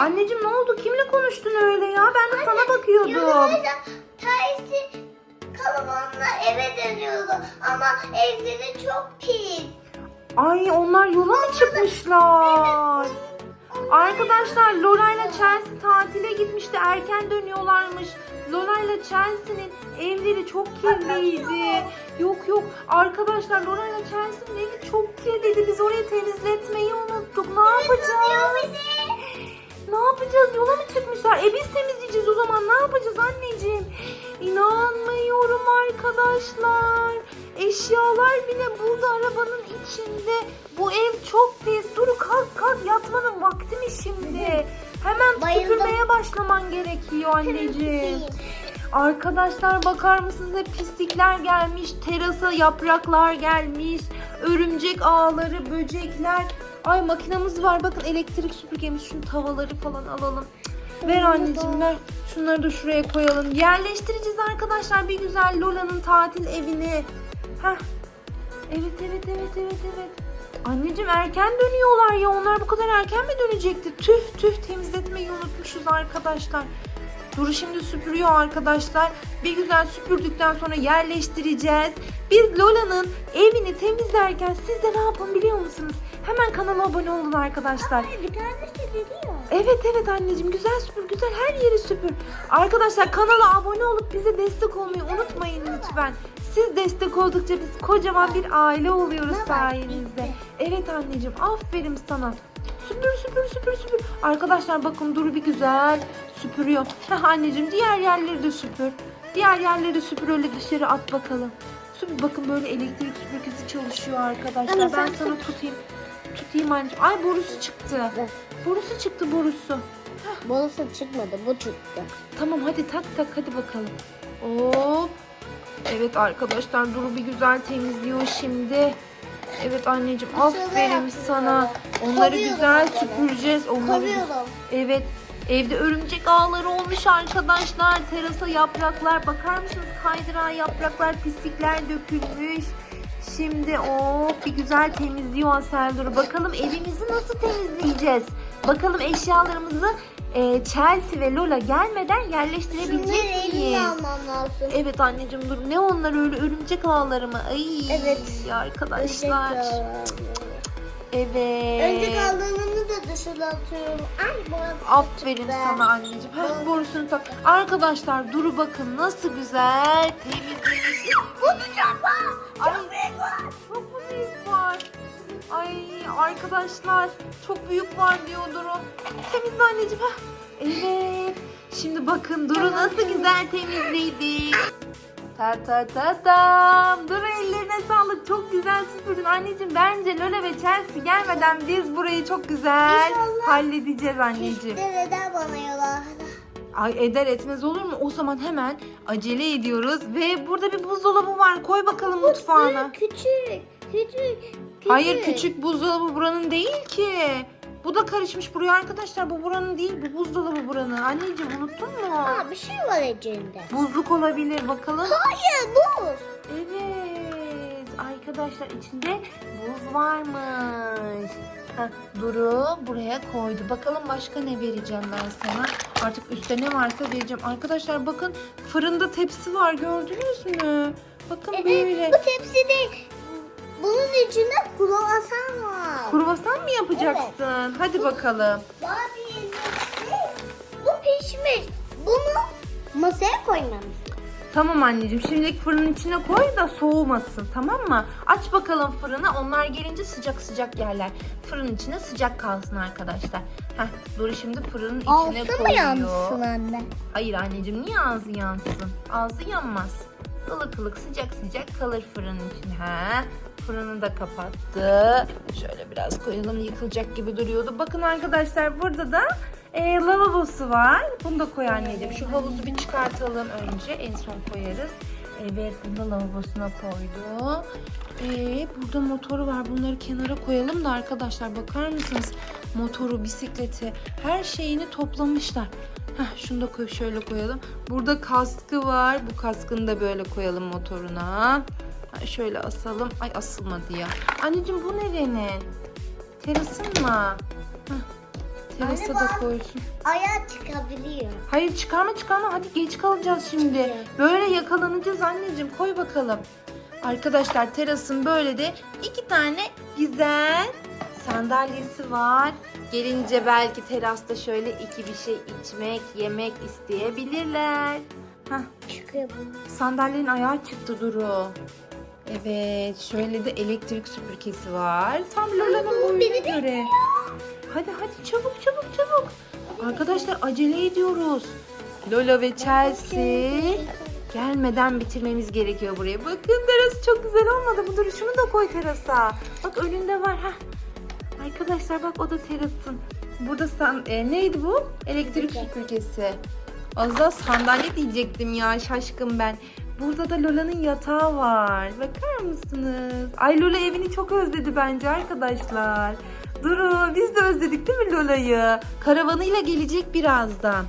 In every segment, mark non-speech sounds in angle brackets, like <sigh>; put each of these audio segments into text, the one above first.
Anneciğim ne oldu? Kimle konuştun öyle ya? Ben de sana bakıyordum. Yolda Tersi kalabalığına eve dönüyordu ama evleri çok pis. Ay onlar yola mı çıkmışlar? Arkadaşlar Lola ile Chelsea tatile gitmişti. Erken dönüyorlarmış. Lola ile Chelsea'nin evleri çok kirliydi. Yok yok. Arkadaşlar Lola ile Chelsea'nin evi çok kirliydi. Biz orayı temizletmeyi unuttuk. Ne yapacağız? Ne yapacağız? Yola mı çıkmışlar? E biz temizleyeceğiz o zaman. Ne yapacağız anneciğim? İnanmıyorum arkadaşlar. Eşyalar bile burada arabanın içinde. Bu ev çok pis. Dur kalk kalk yatmanın vakti mi şimdi? Hemen Bayıldım. süpürmeye başlaman gerekiyor anneciğim. Arkadaşlar bakar mısınız hep pislikler gelmiş. Terasa yapraklar gelmiş. Örümcek ağları, böcekler. Ay makinamız var. Bakın elektrik süpürgemiz. Şu tavaları falan alalım. Ver anneciğim ver. Şunları da şuraya koyalım. Yerleştireceğiz arkadaşlar bir güzel Lola'nın tatil evini. Heh. Evet evet evet evet evet. Anneciğim erken dönüyorlar ya. Onlar bu kadar erken mi dönecekti? Tüh tüh temizletmeyi unutmuşuz arkadaşlar. Duru şimdi süpürüyor arkadaşlar. Bir güzel süpürdükten sonra yerleştireceğiz. Biz Lola'nın evini temizlerken siz de ne yapın biliyor musunuz? Hemen kanala abone olun arkadaşlar. Bir tanesi geliyor. Evet evet anneciğim güzel süpür güzel her yeri süpür. Arkadaşlar kanala abone olup bize destek olmayı unutmayın lütfen. Siz destek oldukça biz kocaman bir aile oluyoruz sayenizde. Evet anneciğim aferin sana. Süpür süpür süpür süpür. Arkadaşlar bakın Duru bir güzel süpürüyor. Heh <laughs> anneciğim diğer yerleri de süpür. Diğer yerleri süpür öyle dışarı at bakalım. Süpür bakın böyle elektrik süpürgesi çalışıyor arkadaşlar. Ama ben sana tutayım. Tutayım anneciğim. Ay borusu çıktı. Borusu çıktı borusu. Bolusu çıkmadı bu çıktı. Tamam hadi tak tak hadi bakalım. Hop. Evet arkadaşlar Duru bir güzel temizliyor şimdi. Evet anneciğim aferin sana. Onları güzel süpüreceğiz. Onları. Evet. Evde örümcek ağları olmuş arkadaşlar. Terasa yapraklar. Bakar mısınız kaydırağa yapraklar, pislikler dökülmüş. Şimdi o bir güzel temizliyor Aseldur. Bakalım evimizi nasıl temizleyeceğiz? Bakalım eşyalarımızı e, Chelsea ve Lola gelmeden yerleştirebilecek miyiz? almam lazım. Evet anneciğim dur. Ne onlar öyle örümcek ağları mı? Ay Evet. arkadaşlar. Evet. Önce da dışarı atıyorum. Ay Aferin sana anneciğim. Heh, borusunu tak. Arkadaşlar Duru bakın nasıl güzel temizlemiş. Bunu çarpma. Ay, çok mu büyük var? Ay arkadaşlar çok büyük var diyor Duru. Temizle anneciğim. Heh. Evet. Şimdi bakın Duru nasıl güzel temizledi. Ta ta ta tam. Duru ellerine sağlık. Çok güzel süpürdün. Anneciğim bence Lola ve Chelsea gelmeden biz burayı çok güzel İnşallah. halledeceğiz anneciğim. Keşke neden bana yola. Ay eder etmez olur mu? O zaman hemen acele ediyoruz ve burada bir buzdolabı var. Koy bakalım mutfağına. Küçük, küçük, küçük. Hayır küçük buzdolabı buranın değil ki. Bu da karışmış buraya arkadaşlar. Bu buranın değil. Bu buzdolabı buranın. Anneciğim unuttun mu? Aa bir şey var içinde. Buzluk olabilir bakalım. Hayır buz. Evet. Arkadaşlar içinde buz varmış. Heh, Duru buraya koydu. Bakalım başka ne vereceğim ben sana. Artık üstte ne varsa vereceğim. Arkadaşlar bakın fırında tepsi var gördünüz mü? Bakın böyle. Bu tepside bunun içinde kruvasan var. Kruvasan mı yapacaksın? Hadi bakalım. Barbie'nin bu pişmiş. Bunu masaya koymamız. Tamam anneciğim şimdilik fırının içine koy da soğumasın tamam mı? Aç bakalım fırını onlar gelince sıcak sıcak yerler. Fırının içine sıcak kalsın arkadaşlar. Heh Duru şimdi fırının içine Ağzı koyuyor. mı yansın anne? Hayır anneciğim niye ağzı yansın? Ağzı yanmaz. Ilık ılık sıcak sıcak kalır fırının içine. Ha, fırını da kapattı. Şöyle biraz koyalım yıkılacak gibi duruyordu. Bakın arkadaşlar burada da e, lavabosu var. Bunu da koy anneciğim. Şu havuzu bir çıkartalım önce. En son koyarız. Evet bunu da lavabosuna koydu. Ee, burada motoru var. Bunları kenara koyalım da arkadaşlar bakar mısınız? Motoru, bisikleti her şeyini toplamışlar. Heh, şunu da koy, şöyle koyalım. Burada kaskı var. Bu kaskını da böyle koyalım motoruna. Şöyle asalım. Ay asılmadı ya. Anneciğim bu nerenin? Terasın mı? Heh, Terasa Anne da bak. koysun. Ayağı çıkabiliyor. Hayır çıkarma çıkarma hadi geç kalacağız şimdi. Evet. Böyle yakalanacağız anneciğim koy bakalım. Arkadaşlar terasın böyle de iki tane güzel sandalyesi var. Gelince belki terasta şöyle iki bir şey içmek, yemek isteyebilirler. Hah, Çıkıyor bu. sandalyenin ayağı çıktı Duru. Evet, şöyle de elektrik süpürgesi var. Tam Lola'nın boyuna göre. Hadi hadi çabuk çabuk çabuk. Arkadaşlar acele ediyoruz. Lola ve Chelsea gelmeden bitirmemiz gerekiyor burayı. Bakın terası çok güzel olmadı. Bu Duru şunu da koy terasa. Bak önünde var. ha. Arkadaşlar bak o da terasın. Burada san, e, neydi bu? Elektrik süpürgesi. Az daha sandalye diyecektim ya şaşkın ben. Burada da Lola'nın yatağı var. Bakar mısınız? Ay Lola evini çok özledi bence arkadaşlar. Durun biz de özledik değil mi Lola'yı? Karavanıyla gelecek birazdan.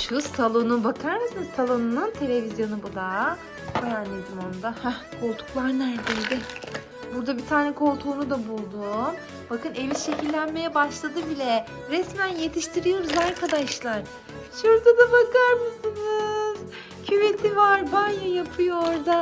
Şu salonu bakar mısınız? Salonunun televizyonu bu da. Koy anneciğim onu da. Heh, koltuklar neredeydi? Burada bir tane koltuğunu da buldum. Bakın evi şekillenmeye başladı bile. Resmen yetiştiriyoruz arkadaşlar. Şurada da bakar mısınız? Küveti var, banyo yapıyor orada.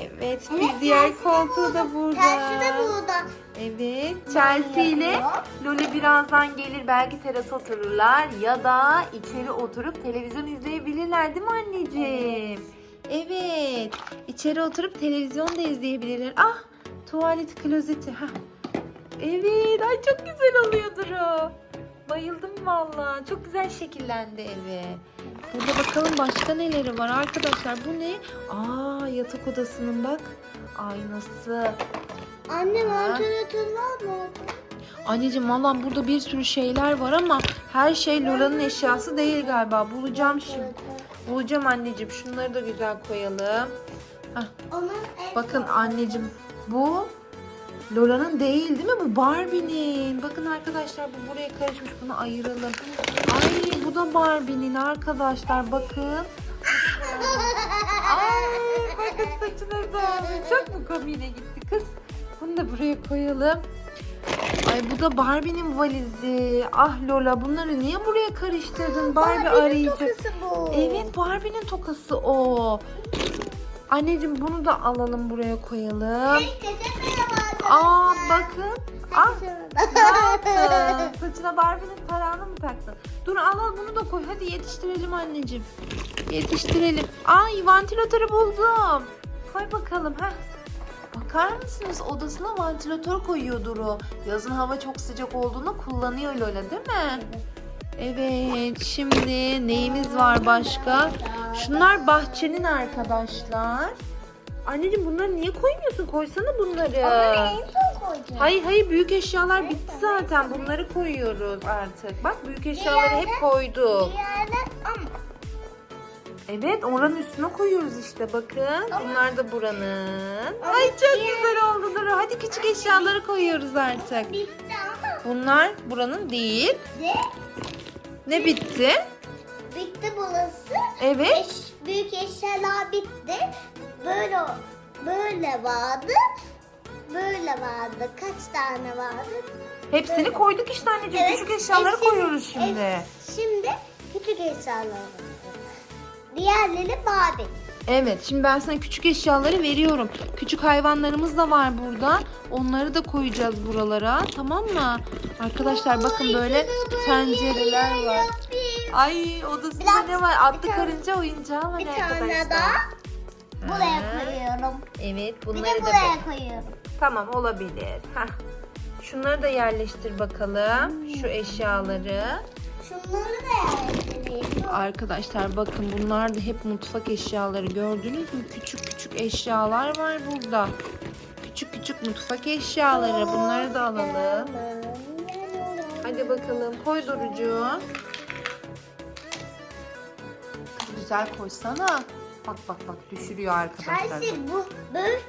Evet, bir Evet, diğer tersi de koltuğu da burada. Tersi de burada. Evet, Chelsea ile. Loli birazdan gelir belki terasa otururlar ya da içeri oturup televizyon izleyebilirler değil mi anneciğim? Evet, içeri oturup televizyon da izleyebilirler. Ah, tuvalet klozeti. Hah. Evet, ay çok güzel oluyor Duru. Bayıldım valla. Çok güzel şekillendi evi. Burada bakalım başka neleri var arkadaşlar. Bu ne? Aa, yatak odasının bak aynası. Anne vantilatör var mı? Anneciğim valla burada bir sürü şeyler var ama her şey Lola'nın eşyası değil galiba. Bulacağım şimdi. Bulacağım anneciğim. Şunları da güzel koyalım. En Bakın anneciğim bu Lola'nın değil değil mi? Bu Barbie'nin. Bakın arkadaşlar bu buraya karışmış. Bunu ayıralım. Ay bu da Barbie'nin arkadaşlar. Bakın. Ay bakın saçına da. Çok mu komiğine gitti kız? Bunu da buraya koyalım. Ay bu da Barbie'nin valizi. Ah Lola bunları niye buraya karıştırdın? Barbie Barbie'nin arayacak. tokası bu. Evet Barbie'nin tokası o. Anneciğim bunu da alalım buraya koyalım. Herkese merhaba Aa bakın. Ah ne yaptın? Saçına Barbie'nin tarağını mı taktın? Dur al al bunu da koy. Hadi yetiştirelim anneciğim. Yetiştirelim. Ay vantilatörü buldum. Koy bakalım. Heh. Bakar mısınız odasına vantilatör koyuyor Duru. Yazın hava çok sıcak olduğunda kullanıyor Lola değil mi? Evet şimdi neyimiz var başka? Şunlar bahçenin arkadaşlar. Anneciğim bunları niye koymuyorsun? Koysana bunları. Onları en son koyacağım. Hayır hayır büyük eşyalar bitti zaten. Bunları koyuyoruz artık. Bak büyük eşyaları hep koyduk. Diğerler ama Evet oranın üstüne koyuyoruz işte bakın. Bunlar da buranın. Ama Ay çok diğer- güzel oldu Duru. Hadi küçük eşyaları koyuyoruz artık. bitti ama Bunlar buranın değil. de Ne bitti? bitti burası. Evet. Eş, büyük eşyalar bitti. Böyle böyle vardı. Böyle vardı. Kaç tane vardı? Hepsini koyduk işte anneciğim. Evet, Küçük eşyaları hepsini- koyuyoruz şimdi. Evet, şimdi küçük eşyalar var. Diğerleri Barbie. Evet şimdi ben sana küçük eşyaları veriyorum. Küçük hayvanlarımız da var burada. Onları da koyacağız buralara tamam mı? Arkadaşlar bakın böyle tencereler var. Ay odasında Biraz- ne var? Atlı bir tane- karınca oyuncağı var Bir arkadaşlar. tane daha buraya Ha, koyuyorum. Evet Bir bunları de da buraya koyuyorum. Tamam olabilir. Heh. Şunları da yerleştir bakalım. Şu eşyaları. Şunları da yerleştireyim. Arkadaşlar bakın bunlar da hep mutfak eşyaları. Gördünüz mü? Küçük küçük eşyalar var burada. Küçük küçük mutfak eşyaları. Bunları da alalım. Hadi bakalım koy Durucu. Güzel koysana. Bak bak bak düşürüyor arkadaşlar. Tersi bu böyle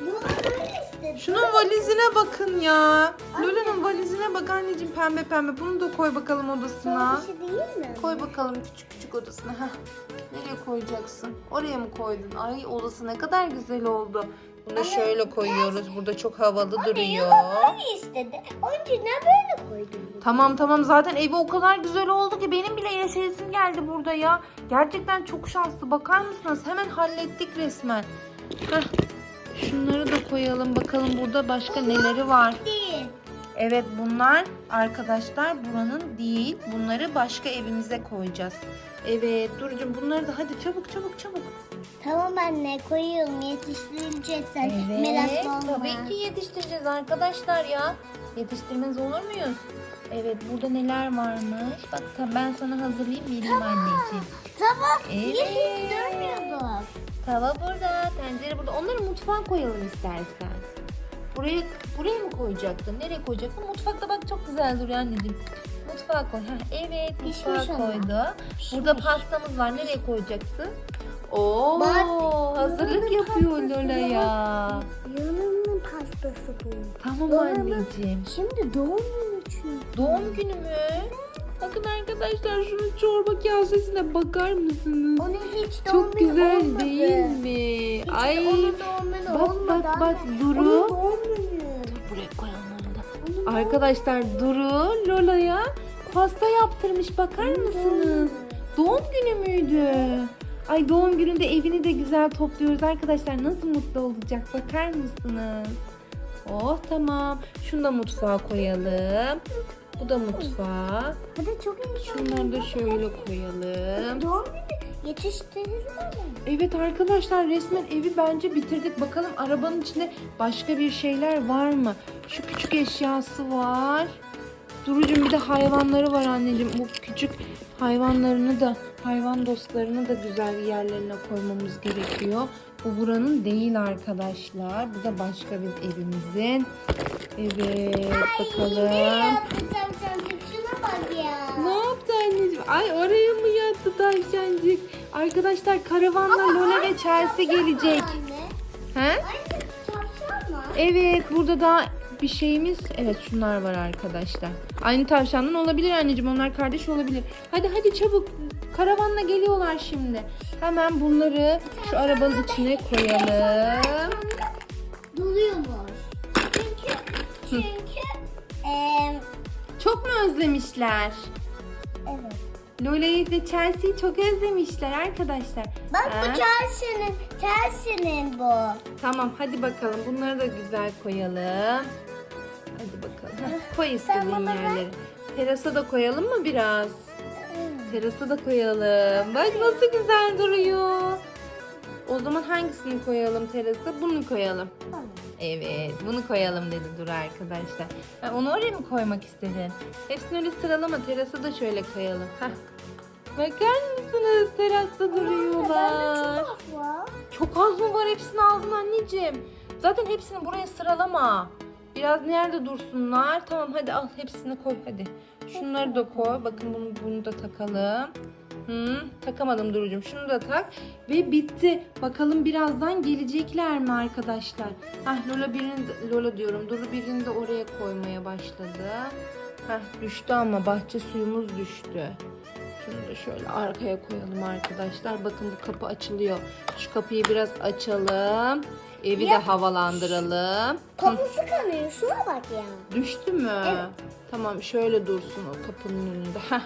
bu böyle işte. Şunun valizine bakın ya. Lola'nın valizine bak anneciğim pembe pembe. Bunu da koy bakalım odasına. Bir şey değil mi? Koy bakalım küçük küçük odasına. Heh. Nereye koyacaksın? Oraya mı koydun? Ay odası ne kadar güzel oldu. Bunu şöyle koyuyoruz. Burada çok havalı duruyor. Böyle istedi. Önce ne böyle koydun? Tamam tamam zaten evi o kadar güzel oldu ki benim bile yaşayasım geldi burada ya. Gerçekten çok şanslı. Bakar mısınız? Hemen hallettik resmen. Heh. Şunları da koyalım. Bakalım burada başka neleri var. Değil. Evet bunlar arkadaşlar buranın değil. Bunları başka evimize koyacağız. Evet Duru'cum bunları da hadi çabuk çabuk çabuk. Tamam anne koyuyorum yetiştirince sen Evet olma. tabii ki yetiştireceğiz arkadaşlar ya. Yetiştirmez olur muyuz? Evet burada neler varmış. Bak ben sana hazırlayayım vereyim anneciğim. Tamam. Evet. Hiç görmüyordum. Tava burada, tencere burada. Onları mutfağa koyalım istersen. Buraya buraya mı koyacaktın? Nereye koyacaktın? Mutfakta bak çok güzel duruyor anneciğim. Mutfağa koy. Heh, evet Pişmiş mutfağa ama. koydu. Burada pastamız var. Nereye koyacaksın? Oo, Bak, hazırlık yapıyor pastası Lola ya. Yanının pastası bu. Tamam Lola. anneciğim. Şimdi doğum günü çünkü. Doğum günü mü? Bakın arkadaşlar şunun çorba kasesine bakar mısınız? Onun hiç doğum Çok güzel olmadı. değil mi? Hiç Ay onun bak, olmadı bak, bak, anne. Duru. Onun buraya koyalım onu da. Onun Arkadaşlar Duru Lola'ya pasta yaptırmış bakar mısınız? Doğum günü müydü? Ay doğum gününde evini de güzel topluyoruz arkadaşlar. Nasıl mutlu olacak bakar mısınız? Oh tamam. Şunu da mutfağa koyalım. Bu da mutfağa. Hadi çok iyi. Şunları da şöyle koyalım. Doğum günü yetiştiririz? Evet arkadaşlar resmen evi bence bitirdik. Bakalım arabanın içinde başka bir şeyler var mı? Şu küçük eşyası var. Durucum bir de hayvanları var anneciğim. Bu küçük hayvanlarını da hayvan dostlarını da güzel yerlerine koymamız gerekiyor. Bu buranın değil arkadaşlar. Bu da başka bir evimizin. Evet bakalım. yapacağım sen? Şuna bak ya. Ne yaptı anneciğim? Ay oraya mı yattı tavşancık? Arkadaşlar karavanla Lola ve Chelsea gelecek. He? Evet burada da bir şeyimiz. Evet şunlar var arkadaşlar. Aynı tavşandan olabilir anneciğim. Onlar kardeş olabilir. Hadi hadi çabuk. Karavanla geliyorlar şimdi. Hemen bunları şu arabanın içine koyalım. Doluyormuş. Çünkü çünkü eee Çok mu özlemişler? Lola'yı ve Chelsea'yi çok özlemişler arkadaşlar. Bak Ha? bu Chelsea'nin, Chelsea'nin bu. Tamam hadi bakalım bunları da güzel koyalım. Hadi bakalım. Heh, koy istediğin yerleri. Terasa da koyalım mı biraz? Terasa da koyalım. Bak nasıl güzel duruyor. O zaman hangisini koyalım terasa? Bunu koyalım. Evet bunu koyalım dedi Dur arkadaşlar. Ha, onu oraya mı koymak istedin? Hepsini öyle sıralama terasa da şöyle koyalım. Heh. Bakar mısınız terasta duruyorlar. Çok az var. Çok az mı var hepsini aldın anneciğim. Zaten hepsini buraya sıralama. Biraz nerede dursunlar? Tamam hadi al hepsini koy hadi. Şunları da koy. Bakın bunu, bunu da takalım. Hı, takamadım Duru'cum. Şunu da tak. Ve bitti. Bakalım birazdan gelecekler mi arkadaşlar? Hah Lola birini de- Lola diyorum. Duru birini de oraya koymaya başladı. Hah düştü ama bahçe suyumuz düştü. Şunu da şöyle arkaya koyalım arkadaşlar. Bakın bu kapı açılıyor. Şu kapıyı biraz açalım. Evi de havalandıralım. Hı, Kapısı kanıyor. Şuna bak ya. düştü mü? Evet. Tamam şöyle dursun o kapının önünde. Heh.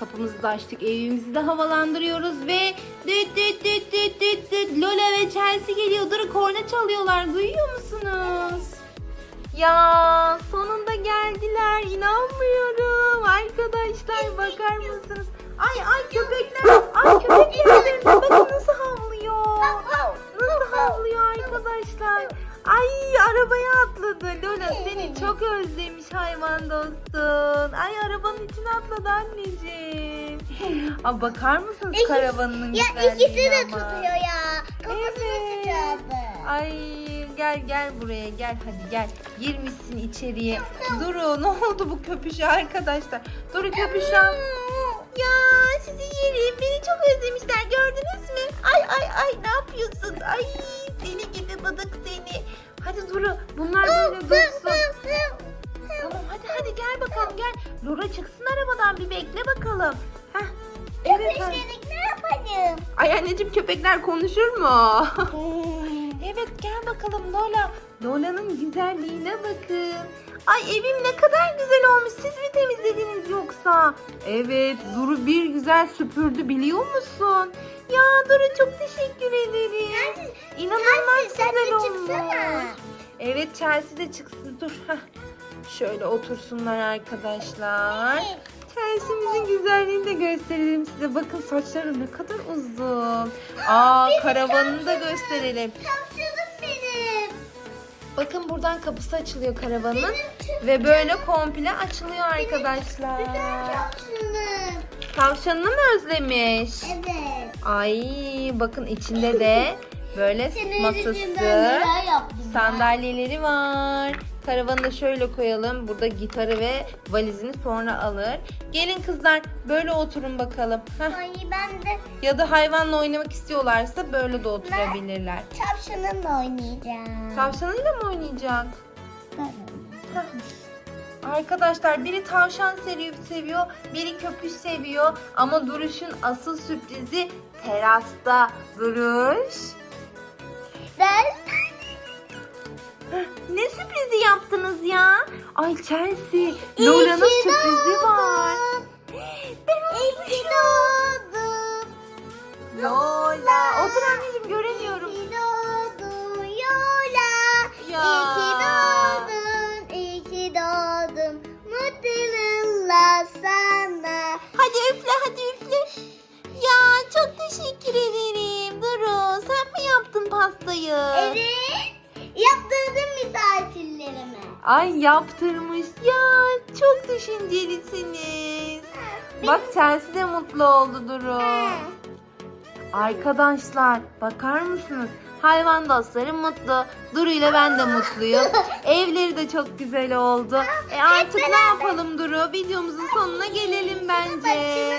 Kapımızı da açtık. Evimizi de havalandırıyoruz ve düt düt düt düt düt düt Lola ve Chelsea geliyor. Dur korna çalıyorlar. Duyuyor musunuz? Ya sonunda geldiler. İnanmıyorum. Arkadaşlar bakar mısınız? Ay ay köpekler. Ay köpekler. Bakın nasıl havlıyor. Nasıl havlıyor arkadaşlar. Ay arabaya atladı. Lola seni çok özlemiş hayvan dostun. Ay arabanın içine atladı anneciğim. <laughs> Aa, bakar mısınız İkisi- karavanının Ya güzelliğine ikisi de ama? tutuyor ya. Kafasını Evet. sıçradı. Ay gel gel buraya gel hadi gel. Girmişsin içeriye. Duru ne oldu bu köpüşe arkadaşlar? Duru köpüşem. Ya sizi yerim. Beni çok özlemişler gördünüz mü? Ay ay ay ne yapıyorsun? Ay seni gidi bıdık seni. Hadi Duru bunlar böyle dursun. Tamam hadi hadi gel bakalım gel. Duru çıksın arabadan bir bekle bakalım. Heh. Evet. ne yapalım? Ay anneciğim köpekler konuşur mu? <laughs> <laughs> Evet gel bakalım Lola. Lola'nın güzelliğine bakın. Ay evim ne kadar güzel olmuş. Siz mi temizlediniz yoksa? Evet Duru bir güzel süpürdü biliyor musun? Ya Duru çok teşekkür ederim. İnanılmaz Chelsea, sen güzel olmuş. çıksana. Evet Chelsea de çıksın. Dur. heh. Şöyle otursunlar arkadaşlar. Chelsea'mizin güzelliğini de gösterelim size. Bakın saçları ne kadar uzun. Aa karavanını da gösterelim. Bakın buradan kapısı açılıyor karavanın. Ve böyle komple açılıyor arkadaşlar. Tavşanını mı özlemiş? Evet. Ay bakın içinde de böyle masası, sandalyeleri var. Karavanı da şöyle koyalım. Burada gitarı ve valizini sonra alır. Gelin kızlar böyle oturun bakalım. Heh. Ay ben de Ya da hayvanla oynamak istiyorlarsa böyle de oturabilirler. tavşanımla oynayacağım. Tavşanıyla mı oynayacak? Heh. Arkadaşlar biri tavşan seviyor, seviyor, biri köpüş seviyor. Ama Duruş'un asıl sürprizi terasta. Duruş. Ben Ne sürprizi yaptınız ya? Ay Chelsea, Lola'nın sürprizi var. Ki doğdum. Lola. Otur anneciğim göremiyorum. Ya. Hadi üfle hadi üfle. Ya çok teşekkür ederim Duru. Sen mi yaptın pastayı? Evet. Ay yaptırmış. Ya çok düşüncelisiniz. Bak Chelsea de mutlu oldu Duru. Arkadaşlar bakar mısınız? Hayvan dostları mutlu. Duru ile ben de mutluyum. <laughs> Evleri de çok güzel oldu. E artık ne yapalım Duru? Videomuzun sonuna gelelim bence.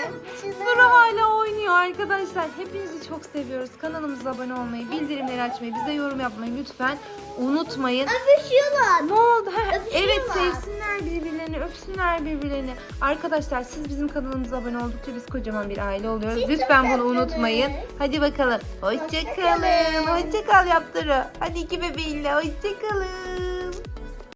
Duru hala oynuyor arkadaşlar. Hepinizi çok seviyoruz. Kanalımıza abone olmayı, bildirimleri açmayı, bize yorum yapmayı lütfen unutmayın. Öpüşüyorlar. Ne oldu? Ha, evet sevsinler birbirlerini, öpsünler birbirlerini. Arkadaşlar siz bizim kanalımıza abone oldukça biz kocaman bir aile oluyoruz. Siz Lütfen bunu unutmayın. Hadi bakalım. Hoşçakalın. Hoşçakal yaptırı. Hadi iki bebeğinle hoşçakalın.